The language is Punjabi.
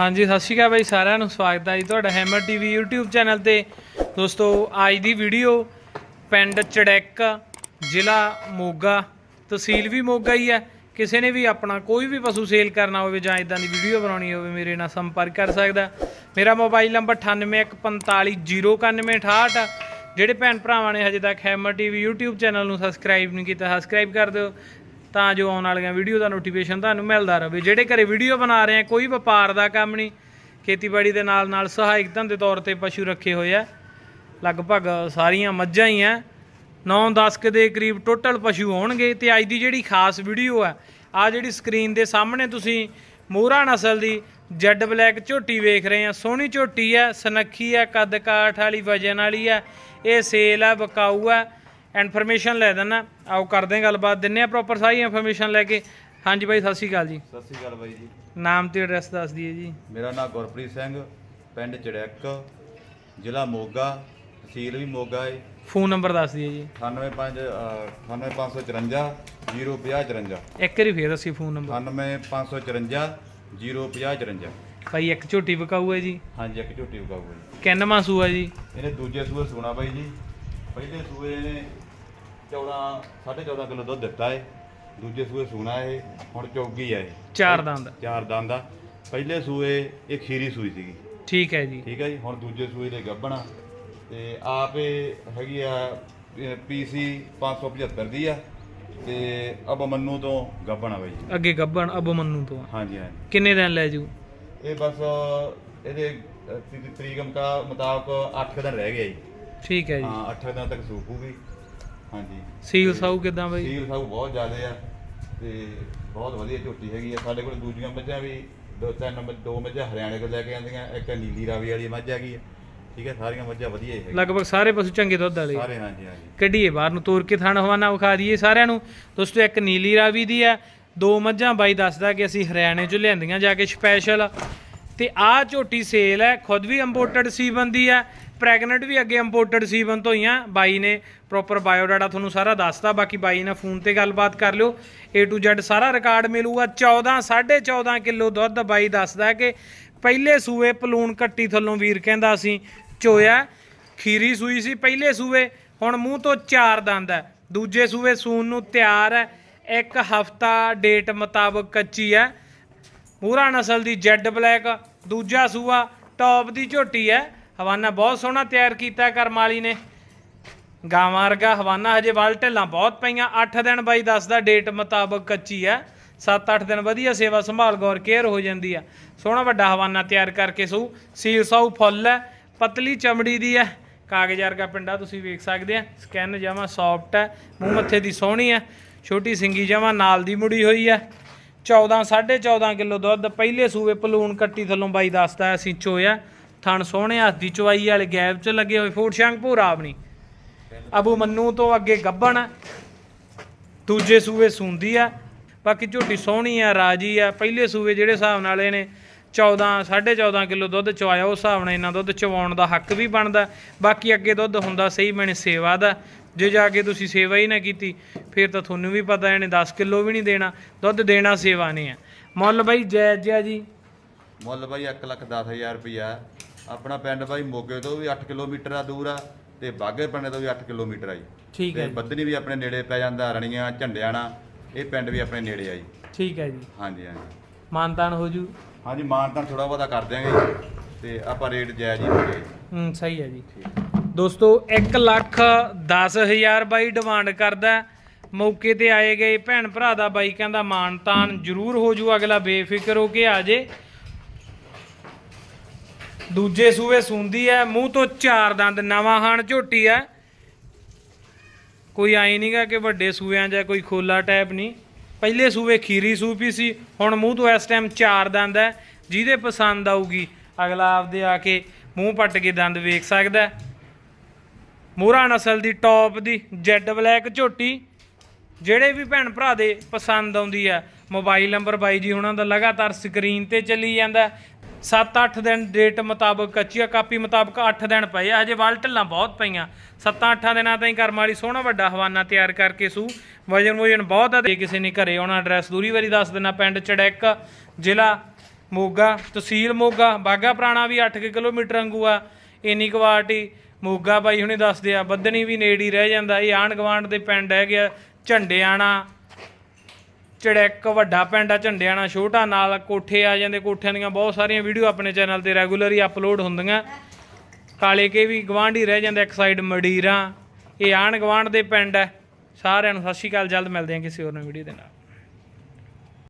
ਹਾਂਜੀ, ਸਤਿ ਸ਼੍ਰੀ ਅਕਾਲ ਬਾਈ ਸਾਰਿਆਂ ਨੂੰ, ਸਵਾਗਤ ਹੈ ਜੀ ਤੁਹਾਡਾ ਹੈਮਰ ਟੀਵੀ YouTube ਚੈਨਲ ਤੇ। ਦੋਸਤੋ, ਅੱਜ ਦੀ ਵੀਡੀਓ ਪਿੰਡ ਚੜੈਕ, ਜ਼ਿਲ੍ਹਾ ਮੋਗਾ, ਤਹਿਸੀਲ ਵੀ ਮੋਗਾ ਹੀ ਹੈ। ਕਿਸੇ ਨੇ ਵੀ ਆਪਣਾ ਕੋਈ ਵੀ ਪਸ਼ੂ ਸੇਲ ਕਰਨਾ ਹੋਵੇ ਜਾਂ ਇਦਾਂ ਦੀ ਵੀਡੀਓ ਬਣਾਉਣੀ ਹੋਵੇ, ਮੇਰੇ ਨਾਲ ਸੰਪਰਕ ਕਰ ਸਕਦਾ। ਮੇਰਾ ਮੋਬਾਈਲ ਨੰਬਰ 9815409168 ਜਿਹੜੇ ਭੈਣ ਭਰਾਵਾਂ ਨੇ ਹਜੇ ਤੱਕ ਹੈਮਰ ਟੀਵੀ YouTube ਚੈਨਲ ਨੂੰ ਸਬਸਕ੍ਰਾਈਬ ਨਹੀਂ ਕੀਤਾ ਸਬਸਕ੍ਰਾਈਬ ਕਰ ਦਿਓ। ਤਾਂ ਜੋ ਆਉਣ ਵਾਲੀਆਂ ਵੀਡੀਓ ਦਾ ਨੋਟੀਫਿਕੇਸ਼ਨ ਤੁਹਾਨੂੰ ਮਿਲਦਾ ਰਹੇ। ਜਿਹੜੇ ਘਰੇ ਵੀਡੀਓ ਬਣਾ ਰਹੇ ਆ, ਕੋਈ ਵਪਾਰ ਦਾ ਕੰਮ ਨਹੀਂ। ਖੇਤੀਬਾੜੀ ਦੇ ਨਾਲ ਨਾਲ ਸਹਾਇਕ ਧੰਦੇ ਤੌਰ ਤੇ ਪਸ਼ੂ ਰੱਖੇ ਹੋਏ ਆ। ਲਗਭਗ ਸਾਰੀਆਂ ਮੱਝਾਂ ਹੀ ਆ। 9-10 ਕੁ ਦੇ ਕਰੀਬ ਟੋਟਲ ਪਸ਼ੂ ਹੋਣਗੇ ਤੇ ਅੱਜ ਦੀ ਜਿਹੜੀ ਖਾਸ ਵੀਡੀਓ ਆ ਆ ਜਿਹੜੀ ਸਕਰੀਨ ਦੇ ਸਾਹਮਣੇ ਤੁਸੀਂ ਮੋਹਰਾ ਨਸਲ ਦੀ ਜੈਡ ਬਲੈਕ ਝੋਟੀ ਵੇਖ ਰਹੇ ਆ। ਸੋਹਣੀ ਝੋਟੀ ਆ, ਸਨੱਖੀ ਆ, ਕੱਦ ਕਾਠ ਵਾਲੀ, ਵਜਨ ਵਾਲੀ ਆ। ਇਹ ਸੇਲ ਆ ਬਕਾਊ ਆ। ਇਨਫੋਰਮੇਸ਼ਨ ਲੈ ਦਿੰਨਾ। ਆਓ ਕਰਦੇ ਹਾਂ ਗੱਲਬਾਤ। ਦਿੰਨੇ ਆ ਪ੍ਰੋਪਰ ਸਾਰੀ ਇਨਫੋਰਮੇਸ਼ਨ ਲੈ ਕੇ। ਹਾਂਜੀ ਬਾਈ ਸਤਿ ਸ਼੍ਰੀ ਅਕਾਲ ਜੀ। ਸਤਿ ਸ੍ਰੀ ਅਕਾਲ ਬਾਈ ਜੀ। ਨਾਮ ਤੇ ਐਡਰੈਸ ਦੱਸ ਦਈਏ ਜੀ। ਮੇਰਾ ਨਾਮ ਗੁਰਪ੍ਰੀਤ ਸਿੰਘ ਪਿੰਡ ਚੜੈਕ ਜ਼ਿਲ੍ਹਾ ਮੋਗਾ ਤਹਿਸੀਲ ਵੀ ਮੋਗਾ ਹੈ ਫੋਨ ਨੰਬਰ ਦੱਸ ਦਈਏ ਜੀ। 985 98554 05054 ਇੱਕ ਵਾਰੀ ਫੇਰ ਦੱਸੀ ਫੋਨ ਨੰਬਰ। 98554 05054 ਭਾਈ ਇੱਕ ਝੋਟੀ ਵਿਕਾਊ ਹੈ ਜੀ। ਹਾਂਜੀ ਇੱਕ ਝੋਟੀ ਉਗਾਊਗਾ ਜੀ। ਕਿੰਨਵਾਂ ਸੂਆ ਜੀ? ਇਹਨੇ ਦੂਜੇ ਸੂਏ ਸੂਣਾ ਬਾਈ ਜੀ। ਪਹਿਲੇ ਸੂਏ ਨੇ 14 14.5 ਕਿਲੋ ਦੁੱਧ ਦਿੱਤਾ ਹੈ ਦੂਜੇ ਸੂਏ ਸੂਣਾ ਇਹ ਹੁਣ ਚੌਗੀ ਹੈ ਇਹ। ਚਾਰ ਦੰਦ। ਚਾਰ ਦੰਦ ਦਾ ਪਹਿਲੇ ਸੂਏ ਇਹ ਖੀਰੀ ਸੂਈ ਸੀਗੀ। ਠੀਕ ਹੈ ਜੀ। ਠੀਕ ਹੈ ਜੀ ਹੁਣ ਦੂਜੇ ਸੂਏ ਦੇ ਗੱਬਣਾ ਤੇ ਆਪ ਇਹ ਹੈਗੀ ਆ ਪੀਸੀ 575 ਦੀ ਆ। ਤੇ ਅਬ ਮੰਨੂ ਤੋਂ ਗੱਬਣਾ ਬਾਈ। ਜੀ ਅੱਗੇ ਗੱਬਣ ਅਬੂ ਮੰਨੂ ਤੋਂ ਆ। ਹਾਂਜੀ ਹਾਂਜੀ। ਕਿੰਨੇ ਦਿਨ ਲੈ ਜੂ? ਇਹ ਬਸ ਇਹਦੇ ਅ, ਤੀ- ਤਰੀਕ ਮੁਕਾ ਮੁਤਾਬਕ 8 ਦਿਨ ਰਹਿ ਗਏ ਜੀ। ਠੀਕ ਹੈ ਜੀ। ਹਾਂ 8 ਦਿਨ ਤੱਕ ਸੂਕੂਗੀ ਹਾਂਜੀ। ਸੀਲ ਸਾਊ ਕਿਦਾਂ ਬਾਈ? ਸੀਲ ਸਭ ਬਹੁਤ ਜ਼ਿਆਦੇ ਆ ਤੇ ਬਹੁਤ ਵਧੀਆ ਝੋਟੀ ਹੈਗੀ ਆ। ਸਾਡੇ ਕੋਲ ਦੂਜੀਆਂ ਮੱਝਾਂ ਵੀ ਦੋ ਤਿੰਨ ਮੱਝ- ਦੋ ਮੱਝਾਂ ਹਰਿਆਣੇ ਤੋਂ ਲੈ ਕੇ ਆਂਦੀਆਂ ਇੱਕ ਨੀਲੀ ਰਾਵੀ ਵਾਲੀ ਮੱਝ ਹੈਗੀ ਆ। ਠੀਕ ਹੈ ਸਾਰੀਆਂ ਮੱਝਾਂ ਵਧੀਆ ਹੀ ਹੈਗੀਆਂ। ਲਗਭਗ ਸਾਰੇ ਪਸ਼ੂ ਚੰਗੇ ਦੁੱਧ ਵਾਲੇ। ਸਾਰੇ ਹਾਂਜੀ ਹਾਂਜੀ। ਕੱਢੀਏ ਬਾਹਰ ਨੂੰ ਤੋੜ ਕੇ ਥਣ ਹਵਾਨਾ ਵਿਖਾ ਦਈਏ ਸਾਰਿਆਂ ਨੂੰ। ਦੋਸਤੋ ਇੱਕ ਨੀਲੀ ਰਾਵੀ ਦੀ ਆ ਦੋ ਮੱਝਾਂ। ਬਾਈ ਦੱਸਦਾ ਕਿ ਅਸੀਂ ਹਰਿਆਣੇ ਚੋਂ ਲਿਆਂਦੀਆਂ ਜਾ ਕੇ ਸਪੈਸ਼ਲ। ਤੇ ਆਹ ਝੋਟੀ ਸੇਲ ਹੈ ਖੁਦ ਵੀ ਇੰਪੋਰਟਡ ਸੀਬਨ ਦੀ ਆ। ਪ੍ਰੈਗਨੈਂਟ ਵੀ ਅੱਗੇ ਇੰਪੋਰਟਡ ਸੀਵਨ ਤੋਂ ਹੀ ਆ। ਬਾਈ ਨੇ ਪ੍ਰੋਪਰ ਬਾਇਓਡਾਟਾ ਤੁਹਾਨੂੰ ਸਾਰਾ ਦੱਸਤਾ। ਬਾਕੀ ਬਾਈ ਨਾਲ ਫੋਨ ਤੇ ਗੱਲਬਾਤ ਕਰ ਲਿਓ। A to Z ਸਾਰਾ ਰਿਕਾਰਡ ਮਿਲੂਗਾ। 14 14.5 ਕਿਲੋ ਦੁੱਧ ਬਾਈ ਦੱਸਦਾ ਕਿ ਪਹਿਲੇ ਸੂਏ ਪਲੂਣ ਕੱਟੀ ਥੱਲੋਂ ਵੀਰ ਕਹਿੰਦਾ ਅਸੀਂ ਚੋਇਆ, ਖੀਰੀ ਸੂਈ ਸੀ ਪਹਿਲੇ ਸੂਏ, ਹੁਣ ਮੂੰਹ ਤੋਂ ਚਾਰ ਦੰਦ ਹੈ। ਦੂਜੇ ਸੂਏ ਸੂਨ ਨੂੰ ਤਿਆਰ ਹੈ। ਇੱਕ ਹਫਤਾ ਡੇਟ ਮੁਤਾਬਕ ਕੱਚੀ ਹੈ। ਮੂਰਾ ਨਸਲ ਦੀ ਜੈਡ ਬਲੈਕ ਦੂਜਾ ਸੂਆ ਟੌਪ ਦੀ ਝੋਟੀ ਹੈ। ਹਵਾਨਾ ਬਹੁਤ ਸੋਹਣਾ ਤਿਆਰ ਕੀਤਾ ਕਰਮਾਲੀ ਨੇ। ਗਾਵਾਂ ਵਰਗਾ ਹਵਾਨਾ ਹਜੇ ਵੱਲ ਢਿੱਲਾਂ ਬਹੁਤ ਪਈਆਂ 8 ਦਿਨ ਬਾਈ ਦੱਸਦਾ ਡੇਟ ਮੁਤਾਬਕ ਕੱਚੀ ਹੈ। 7-8 ਦਿਨ ਵਧੀਆ ਸੇਵਾ ਸੰਭਾਲ, ਗੌਰ ਕੇਅਰ ਹੋ ਜਾਂਦੀ ਆ ਸੋਹਣਾ ਵੱਡਾ ਹਵਾਨਾ ਤਿਆਰ ਕਰਕੇ ਸੂ। ਸੀਲ ਸਾਊ ਫੁੱਲ ਹੈ, ਪਤਲੀ ਚਮੜੀ ਦੀ ਹੈ। ਕਾਗਜ਼ ਵਰਗਾ ਪਿੰਡਾ ਤੁਸੀਂ ਵੇਖ ਸਕਦੇ ਆ। ਸਕੈਨ ਜਮਾ ਸੌਫਟ ਹੈ, ਮੂੰਹ ਮੱਥੇ ਦੀ ਸੋਹਣੀ ਹੈ। ਛੋਟੀ ਸਿੰਗੀ ਜਮਾ ਨਾਲ ਦੀ ਮੁੜੀ ਹੋਈ ਹੈ। 14 14.5 ਕਿਲੋ ਦੁੱਧ, ਪਹਿਲੇ ਸੂਏ ਪਲੂਣ ਕੱਟੀ ਥੱਲੋਂ ਬਾਈ ਦੱਸਦਾ ਅਸੀਂ ਚੋਇਆ। ਥਣ ਸੋਹਣੇ ਹੱਥ ਦੀ ਚਵਾਈ ਵਾਲੇ ਗੈਪ 'ਚ ਲੱਗੇ ਹੋਏ ਫੂਟ ਸ਼ੰਗਪੂਰ ਆਪਣੀ ਅਬੂ ਮੰਨੂ ਤੋਂ ਅੱਗੇ ਗੱਬਣ, ਦੂਜੇ ਸੂਏ ਸੁੰਦੀ ਆ। ਬਾਕੀ ਝੋਟੀ ਸੋਹਣੀ ਆ, ਰਾਜੀ ਆ। ਪਹਿਲੇ ਸੂਏ ਜਿਹੜੇ ਹਿਸਾਬ ਨਾਲ ਇਹਨੇ 14 14.5 ਕਿਲੋ ਦੁੱਧ ਚਵਾਇਆ ਉਸ ਹਿਸਾਬ ਨਾਲ ਇਹਨਾਂ ਦੁੱਧ ਚਵਾਉਣ ਦਾ ਹੱਕ ਵੀ ਬਣਦਾ। ਬਾਕੀ ਅੱਗੇ ਦੁੱਧ ਹੁੰਦਾ ਸਹੀ ਮੈਨੇ ਸੇਵਾ ਦਾ। ਜੇ ਜਾ ਕੇ ਤੁਸੀਂ ਸੇਵਾ ਹੀ ਨਾ ਕੀਤੀ, ਫਿਰ ਤਾਂ ਤੁਹਾਨੂੰ ਵੀ ਪਤਾ, ਇਹਨੇ 10 ਕਿਲੋ ਵੀ ਨਹੀਂ ਦੇਣਾ। ਦੁੱਧ ਦੇਣਾ ਸੇਵਾ ਨੇ ਆ। ਮੁੱਲ ਬਾਈ ਜੈ ਜੈ ਜੀ। ਮੁੱਲ ਬਾਈ 1 ਲੱਖ 10000 ਰੁਪਇਆ ਆਪਣਾ ਪਿੰਡ ਬਾਈ ਮੋਗੇ ਤੋਂ ਵੀ 8 ਕਿਲੋਮੀਟਰ ਆ ਦੂਰ ਆ ਤੇ ਬਾਗੇ ਪਿੰਡ ਤੋਂ ਵੀ 8 ਕਿਲੋਮੀਟਰ ਆ ਜੀ। ਠੀਕ ਹੈ ਤੇ ਜੀ। ਬੱਦਨੀ ਵੀ ਆਪਣੇ ਨੇੜੇ ਪੈ ਜਾਂਦਾ ਰਣੀਆਂ ਝੰਡਿਆਣਾ ਇਹ ਪਿੰਡ ਵੀ ਆਪਣੇ ਨੇੜੇ ਆ ਜੀ। ਠੀਕ ਹੈ ਜੀ। ਹਾਂਜੀ ਹਾਂਜੀ। ਮਾਨਤਾਨ ਹੋ ਜੂ? ਹਾਂਜੀ ਮਾਨ ਤਾਂ ਥੋੜਾ ਬਹੁਤਾ ਕਰ ਦਿਆਂਗੇ ਤੇ ਆਪਾਂ ਰੇਟ ਜਾਇਜ਼ ਹੀ ਹੋਵੇ ਹੂੰ ਸਹੀ ਹੈ ਜੀ। ਦੋਸਤੋ 1 ਲੱਖ 10000 ਬਾਈ ਡਿਮਾਂਡ ਕਰਦਾ। ਹੈ। ਮੌਕੇ ਤੇ ਆਏ ਗਏ ਭੈਣ ਭਰਾ ਦਾ ਬਾਈ ਕਹਿੰਦਾ ਮਾਨਤਾਨ ਜ਼ਰੂਰ ਹੋ ਜੂ ਅਗਲਾ ਬੇਫਿਕਰ ਹੋ ਕੇ ਆ ਜੇ। ਦੂਜੇ ਸੂਏ ਸੁੰਦੀ ਹੈ ਮੂੰਹ ਤੋਂ ਚਾਰ ਦੰਦ, ਨਵਾਂ ਹਾਣ ਝੋਟੀ ਹੈ ਕੋਈ ਆਈ ਨਹੀਂਗਾ ਕਿ ਵੱਡੇ ਸੂਇਆਂ ਜਾਂ ਕੋਈ ਖੋਲਾ ਟੈਪ ਨਹੀਂ ਪਹਿਲੇ ਸੂਏ ਖੀਰੀ ਸੂਪੀ ਸੀ, ਹੁਣ ਮੂੰਹ ਤੋਂ ਇਸ ਟਾਈਮ ਚਾਰ ਦੰਦ ਹੈ ਜਿਹਦੇ ਪਸੰਦ ਆਊਗੀ, ਅਗਲਾ ਆਪਦੇ ਆ ਕੇ ਮੂੰਹ ਪੱਟ ਕੇ ਦੰਦ ਵੇਖ ਸਕਦਾ ਹੈ। ਨਸਲ ਦੀ ਟੌਪ ਦੀ ਜੈਡ ਬਲੈਕ ਝੋਟੀ, ਜਿਹੜੇ ਵੀ ਭੈਣ ਭਰਾ ਦੇ ਪਸੰਦ ਆਉਂਦੀ ਆ ਮੋਬਾਈਲ ਨੰਬਰ ਬਾਈ ਜੀ ਉਹਨਾਂ ਦਾ ਲਗਾਤਾਰ ਸਕਰੀਨ ਤੇ ਚੱਲੀ ਜਾਂਦਾ 7-8 ਦਿਨ ਡੇਟ ਮੁਤਾਬਕ, ਕੱਚੀਆ ਕਾਪੀ ਮੁਤਾਬਕ 8 ਦਿਨ ਪਏ ਆ। ਹਜੇ ਵੱਲ ਢਿੱਲਾਂ ਬਹੁਤ ਪਈਆਂ। 7-8 ਦਿਨਾਂ ਤਾਈਂ ਕਰਮ ਵਾਲੀ ਸੋਹਣਾ ਵੱਡਾ ਹਵਾਨਾ ਤਿਆਰ ਕਰਕੇ ਸੂ। ਵਜਨ ਵਜਨ ਬਹੁਤ ਆ ਜੇ ਕਿਸੇ ਨੇ ਘਰੇ ਆਉਣਾ ਐਡਰੈਸ ਦੂਰੀ ਵਾਰੀ ਦੱਸ ਦੇਣਾ ਪਿੰਡ ਚੜੈਕ, ਜ਼ਿਲ੍ਹਾ ਮੋਗਾ, ਤਹਿਸੀਲ ਮੋਗਾ ਬਾਗਾ ਪੁਰਾਣਾ ਵੀ 8 ਕਿਲੋਮੀਟਰ ਅੰਗੂ ਆ। ਇੰਨੀ ਕੁਆਲਟੀ ਮੋਗਾ ਬਾਈ ਹੁਣੇ ਦੱਸਦੇ ਆ ਬੱਦਣੀ ਵੀ ਨੇੜੀ ਰਹਿ ਜਾਂਦਾ। ਇਹ ਆਂਢ ਗਵਾਂਢ ਦੇ ਪਿੰਡ ਹੈਗੇ ਆ ਝੰਡਿਆਣਾ ਚੜੈਕ ਵੱਡਾ ਪਿੰਡ ਆ ਝੰਡਿਆਣਾ ਛੋਟਾ ਨਾਲ ਕੋਠੇ ਆ ਜਾਂਦੇ, ਕੋਠਿਆਂ ਦੀਆਂ ਬਹੁਤ ਸਾਰੀਆਂ ਵੀਡੀਓ ਆਪਣੇ ਚੈਨਲ ਤੇ ਰੈਗੂਲਰ ਹੀ ਅਪਲੋਡ ਹੁੰਦੀਆਂ। ਕਾਲੇ ਕੇ ਵੀ ਗਵਾਂਢੀ ਰਹਿ ਜਾਂਦੇ ਇੱਕ ਸਾਈਡ ਮਡੀਰਾ। ਇਹ ਆਣ ਗਵਾਂਢ ਦੇ ਪਿੰਡ ਹੈ ਸਾਰਿਆਂ ਨੂੰ ਸਤਿ ਸ਼੍ਰੀ ਅਕਾਲ, ਜਲਦ ਮਿਲਦੇ ਹਾਂ ਕਿਸੇ ਹੋਰ ਨਵੀਂ ਵੀਡੀਓ ਦੇ ਨਾਲ।